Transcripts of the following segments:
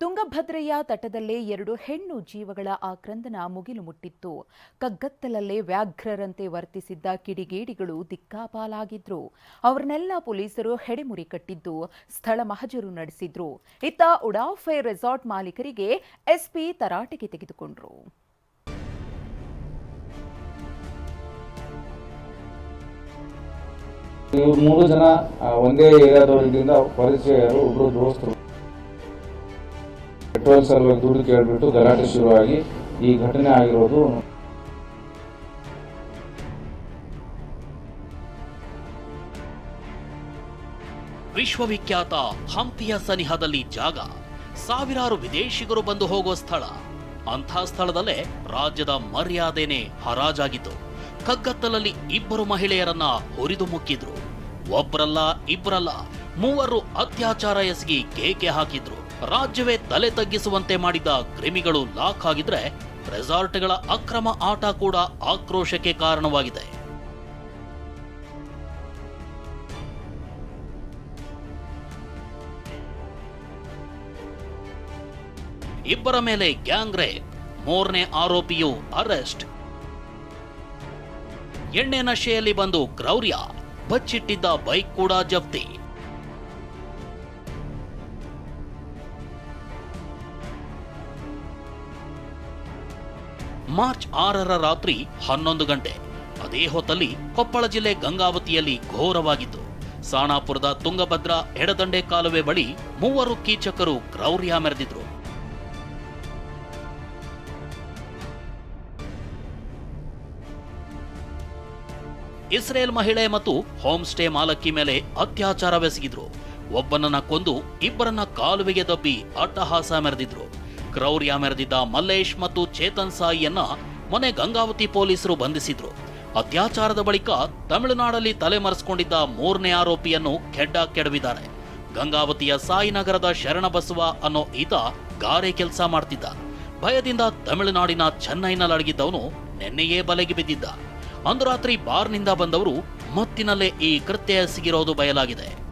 ತುಂಗಭದ್ರೆಯ ತಟದಲ್ಲೇ ಎರಡು ಹೆಣ್ಣು ಜೀವಗಳ ಆಕ್ರಂದನ ಮುಗಿಲು ಮುಟ್ಟಿತ್ತು. ಕಗ್ಗತ್ತಲಲ್ಲೇ ವ್ಯಾಘ್ರರಂತೆ ವರ್ತಿಸಿದ್ದ ಕಿಡಿಗೇಡಿಗಳು ದಿಕ್ಕಾಪಾಲಾಗಿದ್ರು. ಅವ್ರನ್ನೆಲ್ಲ ಪೊಲೀಸರು ಹೆಡೆಮುರಿ ಕಟ್ಟಿದ್ದು, ಸ್ಥಳ ಮಹಜರು ನಡೆಸಿದ್ರು. ಇತ್ತ ಉಡಾಫೆ ರೆಸಾರ್ಟ್ ಮಾಲೀಕರಿಗೆ ಎಸ್ಪಿ ತರಾಟೆಗೆ ತೆಗೆದುಕೊಂಡ್ರು. ಮೂರು ಜನ ಒಂದೇ ಏರಿಯಾದವರಿಂದ ಪರಿಚಯರು ಒಬ್ಬರು ದೋಸ್ತರು. ಪೆಟ್ರೋಲ್ ಸರ್ವೆಗೆ ದುಡ್ಡು ಕೇಳಿಬಿಟ್ಟು ಗಲಾಟೆ ಶುರುವಾಗಿ ಈ ಘಟನೆ ಆಗಿರೋದು. ವಿಶ್ವವಿಖ್ಯಾತ ಹಂಪಿಯ ಸನಿಹದಲ್ಲಿ ಜಾಗ. ಸಾವಿರಾರು ವಿದೇಶಿಗರು ಬಂದು ಹೋಗುವ ಸ್ಥಳ. ಅಂಥ ಸ್ಥಳದಲ್ಲೇ ರಾಜ್ಯದ ಮರ್ಯಾದೆನೆ ಹರಾಜಾಗಿತ್ತು. ಕಗ್ಗತ್ತಲಲ್ಲಿ ಇಬ್ಬರು ಮಹಿಳೆಯರನ್ನ ಹುರಿದು ಮುಕ್ಕಿದ್ರು. ಒಬ್ಬರಲ್ಲ ಇಬ್ಬರಲ್ಲ ಮೂವರು ಅತ್ಯಾಚಾರ ಎಸಗಿ ಕೇಕೆ ಹಾಕಿದ್ರು. ರಾಜ್ಯವೇ ತಲೆ ತಗ್ಗಿಸುವಂತೆ ಮಾಡಿದ್ದ ಕ್ರಿಮಿಗಳು ಲಾಕ್ ಆಗಿದ್ರೆ ರೆಸಾರ್ಟ್ಗಳ ಅಕ್ರಮ ಆಟ ಕೂಡ ಆಕ್ರೋಶಕ್ಕೆ ಕಾರಣವಾಗಿದೆ. ಇಬ್ಬರ ಮೇಲೆ ಗ್ಯಾಂಗ್ ರೇಪ್, ಮೂರನೇ ಆರೋಪಿಯು ಅರೆಸ್ಟ್. ಎಣ್ಣೆ ನಶೆಯಲ್ಲಿ ಬಂದು ಕ್ರೌರ್ಯ, ಬಚ್ಚಿಟ್ಟಿದ್ದ ಬೈಕ್ ಕೂಡ ಜಪ್ತಿ. ಮಾರ್ಚ್ ಆರರ ರಾತ್ರಿ ಹನ್ನೊಂದು ಗಂಟೆ. ಅದೇ ಹೊತ್ತಲ್ಲಿ ಕೊಪ್ಪಳ ಜಿಲ್ಲೆ ಗಂಗಾವತಿಯಲ್ಲಿ ಘೋರವಾಗಿತ್ತು. ಸಾಣಾಪುರದ ತುಂಗಭದ್ರಾ ಎಡದಂಡೆ ಕಾಲುವೆ ಬಳಿ ಮೂವರು ಕೀಚಕರು ಕ್ರೌರ್ಯ ಮೆರೆದಿದ್ರು. ಇಸ್ರೇಲ್ ಮಹಿಳೆ ಮತ್ತು ಹೋಮ್ ಸ್ಟೇ ಮಾಲಕಿ ಮೇಲೆ ಅತ್ಯಾಚಾರವೆಸಗಿದ್ರು. ಒಬ್ಬನನ್ನ ಕೊಂದು ಇಬ್ಬರನ್ನ ಕಾಲುವೆಗೆ ದಬ್ಬಿ ಅಟ್ಟಹಾಸ ಮೆರೆದಿದ್ರು. ಕ್ರೌರ್ಯ ಮೆರೆದಿದ್ದ ಮಲ್ಲೇಶ್ ಮತ್ತು ಚೇತನ್ ಸಾಯಿಯನ್ನ ಮೊನ್ನೆ ಗಂಗಾವತಿ ಪೊಲೀಸರು ಬಂಧಿಸಿದ್ರು. ಅತ್ಯಾಚಾರದ ಬಳಿಕ ತಮಿಳುನಾಡಲ್ಲಿ ತಲೆಮರೆಸಿಕೊಂಡಿದ್ದ ಮೂರನೇ ಆರೋಪಿಯನ್ನು ಕೆಡ್ಡ ಕೆಡವಿದ್ದಾರೆ ಗಂಗಾವತಿಯ ಸಾಯಿನಗರದ ಶರಣಬಸವ ಅನ್ನೋ ಈತ ಗಾರೆ ಕೆಲಸ ಮಾಡ್ತಿದ್ದ. ಭಯದಿಂದ ತಮಿಳುನಾಡಿನ ಚೆನ್ನೈನಲ್ಲಿ ಅಡಗಿದ್ದವನು ನಿನ್ನೆಯೇ ಬಲೆಗೆ ಬಿದ್ದಿದ್ದ. ಅಂದು ರಾತ್ರಿ ಬಾರ್ನಿಂದ ಬಂದವರು ಮತ್ತಿನಲ್ಲೇ ಈ ಕೃತ್ಯ ಎಸಗಿರೋದು ಬಯಲಾಗಿದೆ.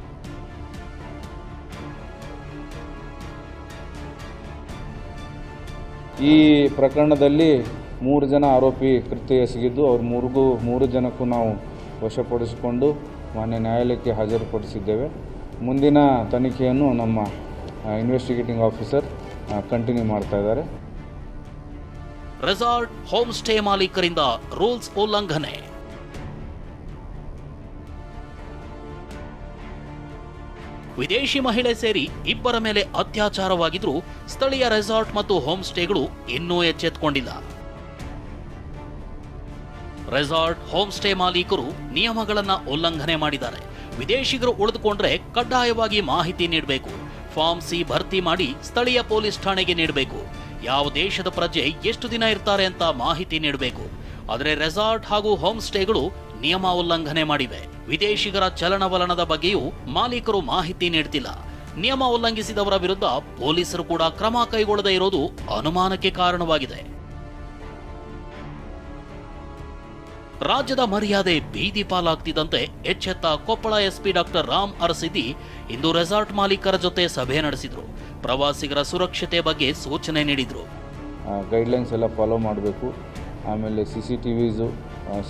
ಈ ಪ್ರಕರಣದಲ್ಲಿ ಮೂರು ಜನ ಆರೋಪಿ ಕೃತ್ಯ ಎಸಗಿದ್ದು ಅವ್ರ ಮೂರಿಗೂ ಮೂರು ಜನಕ್ಕೂ ನಾವು ವಶಪಡಿಸಿಕೊಂಡು ಮಾನ್ಯ ನ್ಯಾಯಾಲಯಕ್ಕೆ ಹಾಜರುಪಡಿಸಿದ್ದೇವೆ. ಮುಂದಿನ ತನಿಖೆಯನ್ನು ನಮ್ಮ ಇನ್ವೆಸ್ಟಿಗೇಟಿಂಗ್ ಆಫೀಸರ್ ಕಂಟಿನ್ಯೂ ಮಾಡ್ತಾ ಇದ್ದಾರೆ. ರೆಸಾರ್ಟ್ ಹೋಮ್ ಸ್ಟೇ ಮಾಲೀಕರಿಂದ ರೂಲ್ಸ್ ಉಲ್ಲಂಘನೆ. ವಿದೇಶಿ ಮಹಿಳೆ ಸೇರಿ ಇಬ್ಬರ ಮೇಲೆ ಅತ್ಯಾಚಾರವಾಗಿದ್ರೂ ಸ್ಥಳೀಯ ರೆಸಾರ್ಟ್ ಮತ್ತು ಹೋಮ್ ಸ್ಟೇಗಳು ಇನ್ನೂ ಎಚ್ಚೆತ್ತುಕೊಂಡಿಲ್ಲ ರೆಸಾರ್ಟ್ ಹೋಮ್ ಸ್ಟೇ ಮಾಲೀಕರು ನಿಯಮಗಳನ್ನ ಉಲ್ಲಂಘನೆ ಮಾಡಿದ್ದಾರೆ. ವಿದೇಶಿಗರು ಉಳಿದುಕೊಂಡ್ರೆ ಕಡ್ಡಾಯವಾಗಿ ಮಾಹಿತಿ ನೀಡಬೇಕು. ಫಾರ್ಮ್ ಸಿ ಭರ್ತಿ ಮಾಡಿ ಸ್ಥಳೀಯ ಪೊಲೀಸ್ ಠಾಣೆಗೆ ನೀಡಬೇಕು. ಯಾವ ದೇಶದ ಪ್ರಜೆ ಎಷ್ಟು ದಿನ ಇರ್ತಾರೆ ಅಂತ ಮಾಹಿತಿ ನೀಡಬೇಕು. ಆದರೆ ರೆಸಾರ್ಟ್ ಹಾಗೂ ಹೋಮ್ ಸ್ಟೇಗಳು ನಿಯಮ ಉಲ್ಲಂಘನೆ ಮಾಡಿವೆ. ವಿದೇಶಿಗರ ಚಲನವಲನದ ಬಗ್ಗೆಯೂ ಮಾಲೀಕರು ಮಾಹಿತಿ ನೀಡ್ತಿಲ್ಲ. ನಿಯಮ ಉಲ್ಲಂಘಿಸಿದವರ ವಿರುದ್ಧ ಪೊಲೀಸರು ಕೂಡ ಕ್ರಮ ಕೈಗೊಳ್ಳದೇ ಇರೋದು ಅನುಮಾನಕ್ಕೆ ಕಾರಣವಾಗಿದೆ. ರಾಜ್ಯದ ಮರ್ಯಾದೆ ಬೀದಿ ಪಾಲಾಗ್ತಿದ್ದಂತೆ ಎಚ್ಚೆತ್ತ ಕೊಪ್ಪಳ ಎಸ್ಪಿ ಡಾಕ್ಟರ್ ರಾಮ್ ಅರಸಿದ್ದಿ ಇಂದು ರೆಸಾರ್ಟ್ ಮಾಲೀಕರ ಜೊತೆ ಸಭೆ ನಡೆಸಿದ್ರು. ಪ್ರವಾಸಿಗರ ಸುರಕ್ಷತೆ ಬಗ್ಗೆ ಸೂಚನೆ ನೀಡಿದ್ರು. ಗೈಡ್ಲೈನ್ಸ್ ಎಲ್ಲ ಫಾಲೋ ಮಾಡಬೇಕು. ಆಮೇಲೆ C C T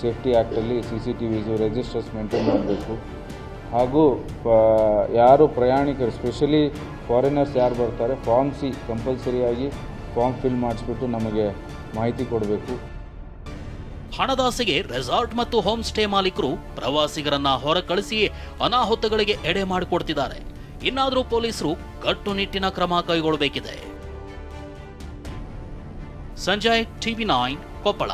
safety ಆ್ಯಕ್ಟಲ್ಲಿ C C T Vs registers maintain ಮಾಡಬೇಕು. ಹಾಗೂ ಯಾರು ಪ್ರಯಾಣಿಕರು, ಸ್ಪೆಷಲಿ ಫಾರಿನರ್ಸ್ ಯಾರು ಬರ್ತಾರೆ, ಫಾರ್ಮ್ ಸಿ ಕಂಪಲ್ಸರಿಯಾಗಿ ಫಾರ್ಮ್ ಫಿಲ್ ಮಾಡಿಸ್ಬಿಟ್ಟು ನಮಗೆ ಮಾಹಿತಿ ಕೊಡಬೇಕು. ಹಣದಾಸೆಗೆ ರೆಸಾರ್ಟ್ ಮತ್ತು ಹೋಮ್ ಸ್ಟೇ ಮಾಲೀಕರು ಪ್ರವಾಸಿಗರನ್ನ ಹೊರ ಕಳಿಸಿ ಅನಾಹುತಗಳಿಗೆ ಎಡೆ ಮಾಡಿಕೊಡ್ತಿದ್ದಾರೆ. ಇನ್ನಾದರೂ ಪೊಲೀಸರು ಕಟ್ಟುನಿಟ್ಟಿನ ಕ್ರಮ ಕೈಗೊಳ್ಳಬೇಕಿದೆ. Sanjay, TV nine, Koppal.